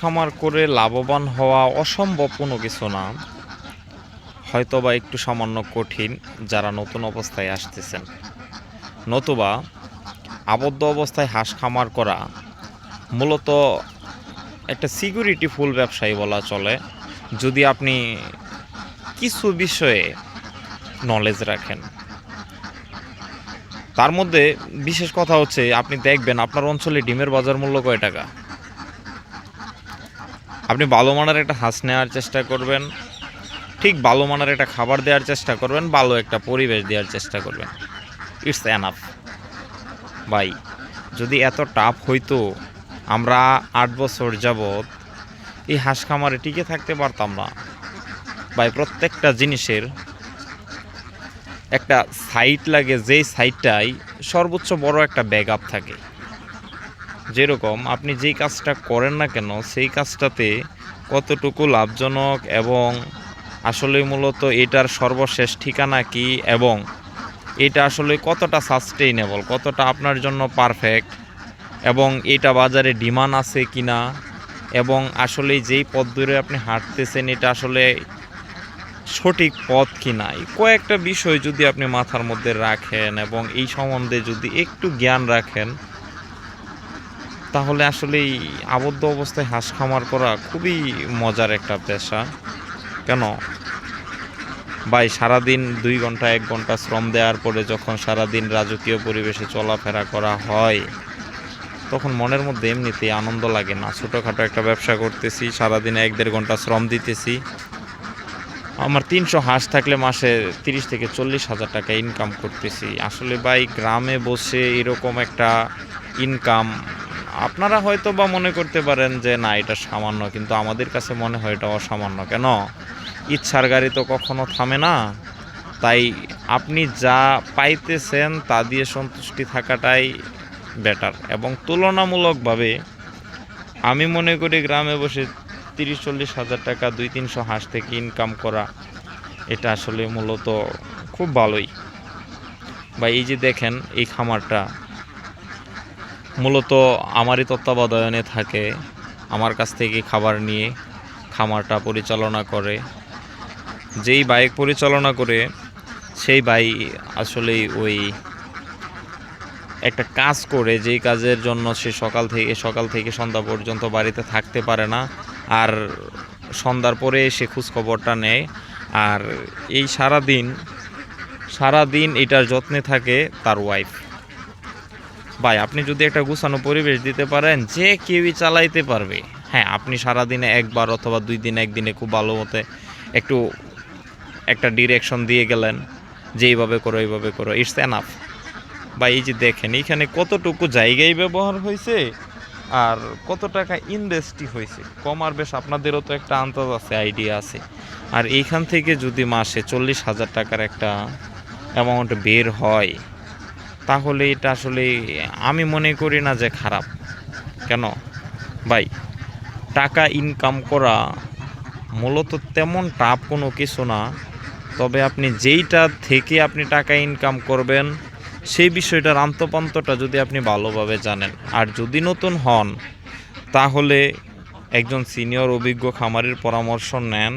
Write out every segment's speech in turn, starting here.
খামার করে লাভবান হওয়া অসম্ভব কোনো কিছু না। হয়তোবা একটু সামান্য কঠিন যারা নতুন অবস্থায় আসতেছেন। নতুবা আবদ্ধ অবস্থায় হাঁস খামার করা মূলত একটা সিকিউরিটি ফুল ব্যবসায়ী বলা চলে। যদি আপনি কিছু বিষয়ে নলেজ রাখেন। তার মধ্যে বিশেষ কথা হচ্ছে, আপনি দেখবেন আপনার অঞ্চলে ডিমের বাজার মূল্য কয় টাকা? আপনি ভালো মানের একটা হাঁস নেওয়ার চেষ্টা করবেন, ঠিক ভালো মানের একটা খাবার দেওয়ার চেষ্টা করবেন, ভালো একটা পরিবেশ দেওয়ার চেষ্টা করবেন। ইটস এনাফ ভাই, যদি এত টাফ হইতো, আমরা আট বছর যাবৎ এই হাঁস খামারে টিকে থাকতে পারতাম না। ভাই, প্রত্যেকটা জিনিসের একটা সাইট লাগে, যেই সাইটটাই সর্বোচ্চ বড় একটা ব্যাগ আপ থাকে। যেরকম আপনি যেই কাজটা করেন না কেন, সেই কাজটাতে কতটুকু লাভজনক এবং আসলে মূলত এটার সর্বশেষ ঠিকানা কি এবং এটা আসলে কতটা সাস্টেইনেবল কতটা আপনার জন্য পারফেক্ট এবং এটা বাজারে ডিমান্ড আছে কি না এবং আসলে যেই পথ ধরে আপনি হাঁটতেছেন এটা আসলে সঠিক পথ কিনা, এই কয়েকটা বিষয় যদি আপনি মাথার মধ্যে রাখেন এবং এই সম্বন্ধে যদি একটু জ্ঞান রাখেন তাহলে আসলে আবদ্ধ অবস্থায় হাঁস খামার করা খুবই মজার একটা পেশা। কেন? ভাই, সারাদিন দুই ঘণ্টা, এক ঘণ্টা শ্রম দেওয়ার পরে যখন সারাদিন রাজকীয় পরিবেশে চলাফেরা করা হয়, তখন মনের মধ্যে এমনিতেই আনন্দ লাগে না। ছোটোখাটো একটা ব্যবসা করতেছি, সারাদিনে এক দেড় ঘণ্টা শ্রম দিতেছি। আমার তিনশো হাঁস থাকলে মাসে তিরিশ থেকে চল্লিশ হাজার টাকা ইনকাম করতেছি। আসলে ভাই, গ্রামে বসে এরকম একটা ইনকাম আপনারা হয়তো বা মনে করতে পারেন যে, না, এটা সামান্য। কিন্তু আমাদের কাছে মনে হয় এটা অসামান্য। কেন? ইচ্ছার গাড়ি তো কখনো থামে না। তাই আপনি যা পাইতেছেন তা দিয়ে সন্তুষ্টি থাকাটাই বেটার এবং তুলনামূলকভাবে আমি মনে করি গ্রামে বসে তিরিশ, চল্লিশ হাজার টাকা, দুই, তিনশো হাঁস থেকে ইনকাম করা, এটা আসলে মূলত খুব ভালোই। বা এই যে দেখেন, এই খামারটা মূলত আমারই তত্ত্বাবধানে থাকে, আমার কাছ থেকে খাবার নিয়ে খামারটা পরিচালনা করে। যেই বাইক পরিচালনা করে, সেই ভাই আসলেই ওই একটা কাজ করে, যেই কাজের জন্য সে সকাল থেকে সকাল থেকে সন্ধ্যা পর্যন্ত বাড়িতে থাকতে পারে না। আর সন্ধ্যার পরে সে খোঁজখবরটা নেয়। আর এই সারা দিন সারা দিন এটার যত্নে থাকে তার ওয়াইফ ভাই, আপনি যদি একটা গুছানো পরিবেশ দিতে পারেন, যে কেউই চালাইতে পারবে। হ্যাঁ আপনি সারাদিনে একবার অথবা দুই দিন, একদিনে খুব ভালো মতে একটু একটা ডিরেকশন দিয়ে গেলেন, যে এইভাবে করো এইভাবে করো ইটস এনাফ বা এই যে দেখেন, এইখানে কতটুকু জায়গায় ব্যবহার হয়েছে আর কত টাকা ইনভেস্টই হয়েছে। কম আর বেশ আপনাদেরও তো একটা আন্দাজ আছে আইডিয়া আছে। আর এইখান থেকে যদি মাসে চল্লিশ হাজার টাকার একটা অ্যামাউন্ট বের হয় তাহলে এটা আসলে আমি মনে করি না যে খারাপ। কেন? ভাই, টাকা ইনকাম করা মূলত তেমন টাফ কোনো কিছু না। তবে আপনি যেইটা থেকে আপনি টাকা ইনকাম করবেন, সেই বিষয়টার আন্তপান্তটা যদি আপনি ভালোভাবে জানেন। আর যদি নতুন হন, তাহলে একজন সিনিয়র অভিজ্ঞ খামারের পরামর্শ নেন।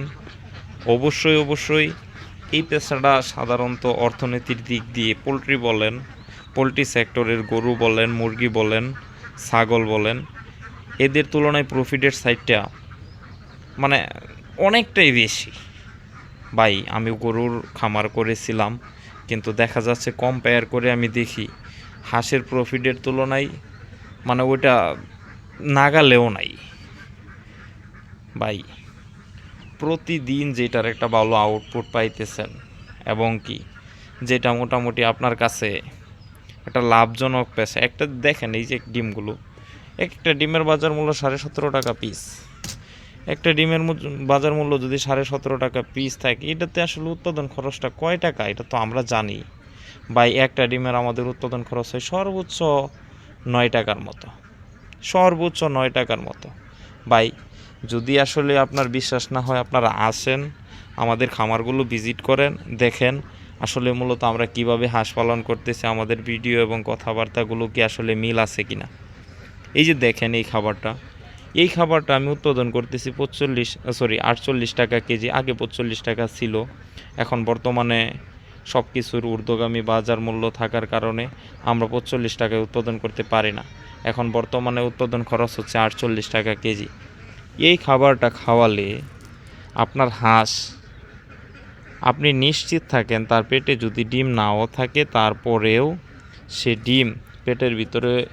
অবশ্যই অবশ্যই। এই পেশাটা সাধারণত অর্থনীতির দিক দিয়ে পোলট্রি বলেন পোলট্রি সেক্টরের গরু বলেন, মুরগি বলেন, ছাগল বলেন, এদের তুলনায় প্রফিটের সাইডটা মানে অনেকটাই বেশি। ভাই আমি গরুর খামার করেছিলাম, কিন্তু দেখা যাচ্ছে কম্পেয়ার করে আমি দেখি, হাঁসের প্রফিটের তুলনায় মানে ওইটা নাগালেও নাই। ভাই, প্রতিদিন যেটার একটা ভালো আউটপুট পাইতেছেন, এবং কি, যেটা মোটামুটি আপনার কাছে একটা লাভজনক পেশা একটা দেখেন এই যে ডিমগুলো। একটা ডিমের বাজার মূল্য সাড়ে সতেরো টাকা পিস একটা ডিমের বাজার মূল্য যদি সাড়ে সতেরো টাকা পিস থাকে, এটাতে আসলে উৎপাদন খরচটা কয় টাকা? এটা তো আমরা জানি। বা একটা ডিমের আমাদের উৎপাদন খরচ হয় সর্বোচ্চ নয় টাকার মতো। সর্বোচ্চ নয় টাকার মতো। বাই যদি আসলে আপনার বিশ্বাস না হয়, আপনারা আসেন, আমাদের খামারগুলো ভিজিট করেন, দেখেন আসলে মূলত আমরা কীভাবে হাঁস পালন করতেছি, আমাদের ভিডিও এবং কথাবার্তাগুলো কি আসলে মিল আছে কি না এই যে দেখেন এই খাবারটা। এই খাবারটা আমি উৎপাদন করতেছি পঁচল্লিশ, সরি, আটচল্লিশ টাকা কেজি, আগে পঁচল্লিশ টাকা ছিল। এখন বর্তমানে সব কিছুর ঊর্ধ্বগামী বাজার মূল্য থাকার কারণে আমরা পঁচল্লিশ টাকায় উৎপাদন করতে পারি না। এখন বর্তমানে উৎপাদন খরচ হচ্ছে আটচল্লিশ টাকা কেজি। এই খাবারটা খাওয়ালে আপনার হাঁস আপনি নিশ্চিত থাকেন তার পেটে যদি ডিম নাও থাকে, তারপরেও সে ডিম পেটের ভিতরে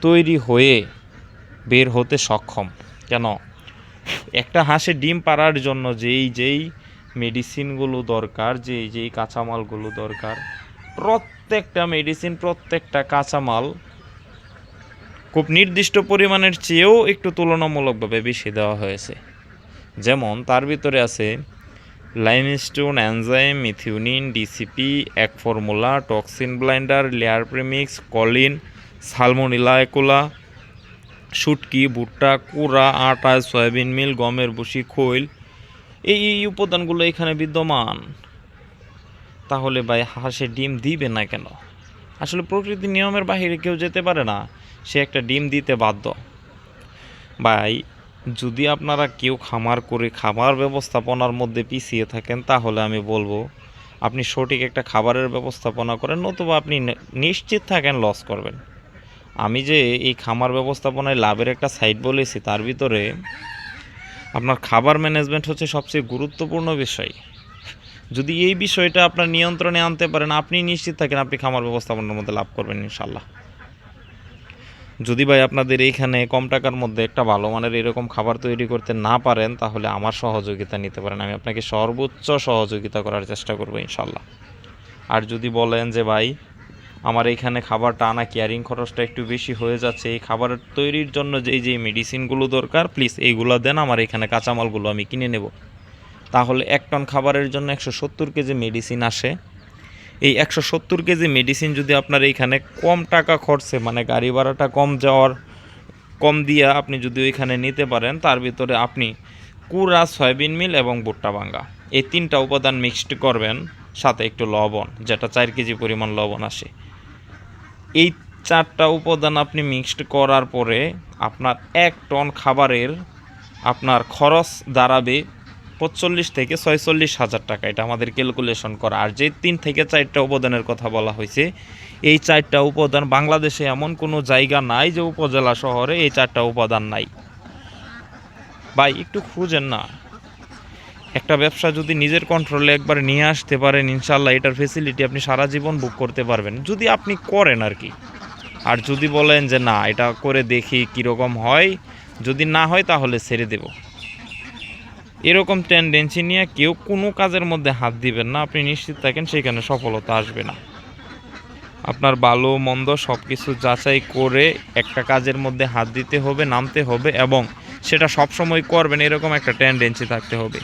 তৈরি হয়ে বের হতে সক্ষম। কেন? একটা হাঁসে ডিম পাড়ার জন্য যেই যেই মেডিসিনগুলো দরকার, যেই যেই কাঁচামালগুলো দরকার, প্রত্যেকটা মেডিসিন প্রত্যেকটা কাঁচামাল খুব নির্দিষ্ট পরিমাণের চেয়েও একটু তুলনামূলকভাবে বেশি দেওয়া হয়েছে। যেমন তার ভিতরে আছে লাইমস্টোন অ্যানজাইম মিথিউনিন, ডিসিপি, এক formula, toxin binder, layer premix, choline salmonella Akola শুটকি, ভুট্টা, কুড়া, আটা, সয়াবিন মিল, গমের বুসি, খৈল। এই এই উপাদানগুলো এখানে বিদ্যমান। তাহলে ভাই, হাঁসে ডিম দিবে না কেন? আসলে প্রকৃতির নিয়মের বাইরে কেউ যেতে পারে না। সে একটা ডিম দিতে বাধ্য। ভাই যদি আপনারা কেউ খামার করে খাবার ব্যবস্থাপনার মধ্যে পিছিয়ে থাকেন, তাহলে আমি বলব, আপনি সঠিক একটা খাবারের ব্যবস্থাপনা করেন নতুবা আপনি নিশ্চিত থাকেন লস করবেন। আমি যে এই খামার ব্যবস্থাপনায় লাভের একটা সাইট বলেছি, তার ভিতরে আপনার খাবার ম্যানেজমেন্ট হচ্ছে সবচেয়ে গুরুত্বপূর্ণ বিষয়। যদি এই বিষয়টা আপনার নিয়ন্ত্রণে আনতে পারেন, আপনি নিশ্চিত থাকেন আপনি খামার ব্যবস্থাপনার মধ্যে লাভ করবেন ইনশাল্লাহ যদি ভাই আপনাদের এইখানে কম টাকার মধ্যে একটা ভালো মানের এরকম খাবার তৈরি করতে না পারেন, তাহলে আমার সহযোগিতা নিতে পারেন। আমি আপনাকে সর্বোচ্চ সহযোগিতা করার চেষ্টা করব ইনশাল্লাহ আর যদি বলেন যে, ভাই, আমার এইখানে খাবারটা আনা কেয়ারিং খরচটা একটু বেশি হয়ে যাচ্ছে, এই খাবার তৈরির জন্য যেই যেই মেডিসিনগুলো দরকার, প্লিজ এইগুলো দেন, আমার এখানে কাঁচামালগুলো আমি কিনে নেব। তাহলে এক টন খাবারের জন্য একশো সত্তর কেজি মেডিসিন আসে। এই একশো সত্তর কেজি মেডিসিন যদি আপনার এইখানে কম টাকা খরচে মানে গাড়ি ভাড়াটা কম যাওয়ার, কম দিয়া আপনি যদি ওইখানে নিতে পারেন, তার ভিতরে আপনি কুড়া সয়াবিন মিল এবং ভুট্টা ভাঙ্গা। এই তিনটা উপাদান মিক্সড করবেন, সাথে একটু লবণ, যেটা চার কেজি পরিমাণ লবণ আসে। এই চারটা উপাদান আপনি মিক্সড করার পরে আপনার এক টন খাবারের আপনার খরচ দাঁড়াবে পঁচল্লিশ থেকে ছয়চল্লিশ হাজার টাকা এটা আমাদের ক্যালকুলেশন করা। আর যে তিন থেকে চারটা উপাদানের কথা বলা হয়েছে, এই চারটা উপাদান বাংলাদেশে এমন কোনো জায়গা নাই যে উপজেলা শহরে এই চারটা উপাদান নাই। ভাই, একটু খুঁজেন না। একটা ব্যবসা যদি নিজের কন্ট্রোলে একবার নিয়ে আসতে পারেন ইনশাল্লাহ এটার ফেসিলিটি আপনি সারা জীবন বুক করতে পারবেন। যদি আপনি করেন আর কি। আর যদি বলেন যে না, এটা করে দেখি কীরকম হয়, যদি না হয় তাহলে ছেড়ে দেব। এরকম টেন্ডেন্সি নিয়ে কেউ কোনো কাজের মধ্যে হাত দিবেন না। আপনি নিশ্চিত থাকেন সেখানে সফলতা আসবে না। আপনার ভালো, মন্দ সব কিছু যাচাই করে একটা কাজের মধ্যে হাত দিতে হবে, নামতে হবে এবং সেটা সবসময় করবেন এরকম একটা টেন্ডেন্সি থাকতে হবে।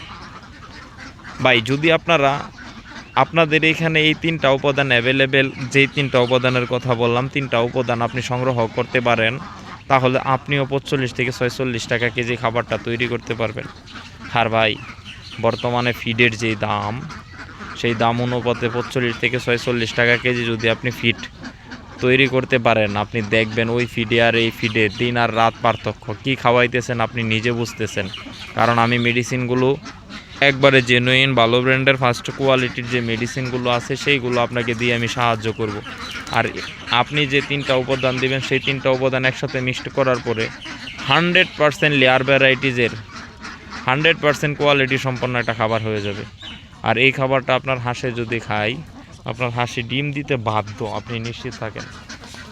ভাই, যদি আপনারা, আপনাদের এখানে এই তিনটা উপাদান অ্যাভেলেবেল যেই তিনটা উপাদানের কথা বললাম, তিনটা উপাদান আপনি সংগ্রহ করতে পারেন, তাহলে আপনিও পঁচল্লিশ থেকে ছয়চল্লিশ টাকা কেজি খাবারটা তৈরি করতে পারবেন। আর ভাই, বর্তমানে ফিডের যে দাম, সেই দাম অনুপাতে পঁচল্লিশ থেকে ছয়চল্লিশ টাকা কেজি যদি আপনি ফিড তৈরি করতে পারেন, আপনি দেখবেন ওই ফিডে আর এই ফিডে দিন আর রাত পার্থক্য। কী খাওয়াইতেছেন আপনি নিজে বুঝতেছেন। কারণ আমি মেডিসিনগুলো একবারে জেনুইন ভালো ব্র্যান্ডের ফার্স্ট কোয়ালিটির যে মেডিসিনগুলো আছে, সেইগুলো আপনাকে দিয়ে আমি সাহায্য করব। আর আপনি যে তিনটা উপাদান দিবেন, সেই তিনটা উপাদান একসাথে মিক্সড করার পরে হান্ড্রেড পারসেন্ট লেয়ার ভ্যারাইটিজের হান্ড্রেড পারসেন্ট কোয়ালিটি সম্পন্ন একটা খাবার হয়ে যাবে। আর এই খাবারটা আপনার হাঁসে যদি খাই, আপনার হাঁসি ডিম দিতে বাধ্য, আপনি নিশ্চিত থাকেন।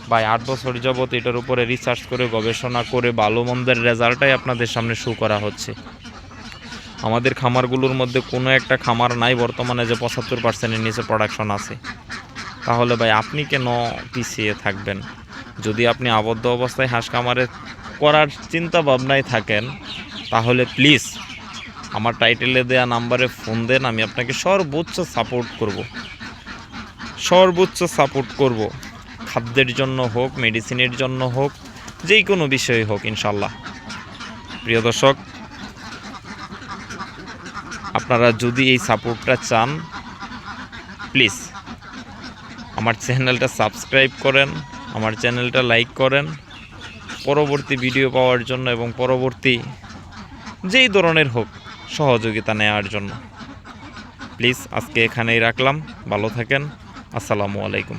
ভাই, আট বছর যাবত এটার উপরে রিসার্চ করে, গবেষণা করে ভালো মন্দের রেজাল্টটাই আপনাদের সামনে শো করা হচ্ছে। আমাদের খামারগুলোর মধ্যে কোনো একটা খামার নাই, বর্তমানে যে পঁচাত্তর পার্সেন্টের নিচে প্রোডাকশন আছে। তাহলে ভাই, আপনি কেন পিছিয়ে থাকবেন? যদি আপনি আবদ্ধ অবস্থায় হাঁস খামারে করার চিন্তা ভাবনায় থাকেন তাহলে প্লিজ আমার টাইটেলে দেওয়া নাম্বারে ফোন দেন, আমি আপনাকে সর্বোচ্চ সাপোর্ট করব। সর্বোচ্চ সাপোর্ট করব। খাদ্যের জন্য হোক মেডিসিনের জন্য হোক যেই কোনো বিষয়ে হোক ইনশাল্লাহ প্রিয় দর্শক, আপনারা যদি এই সাপোর্টটা চান প্লিজ আমার চ্যানেলটা সাবস্ক্রাইব করেন, আমার চ্যানেলটা লাইক করেন। পরবর্তী ভিডিও পাওয়ার জন্য এবং পরবর্তী যেই ধরনের হোক সহযোগিতা নেওয়ার জন্য। প্লিজ আজকে এখানেই রাখলাম। ভালো থাকেন। আসসালামু আলাইকুম।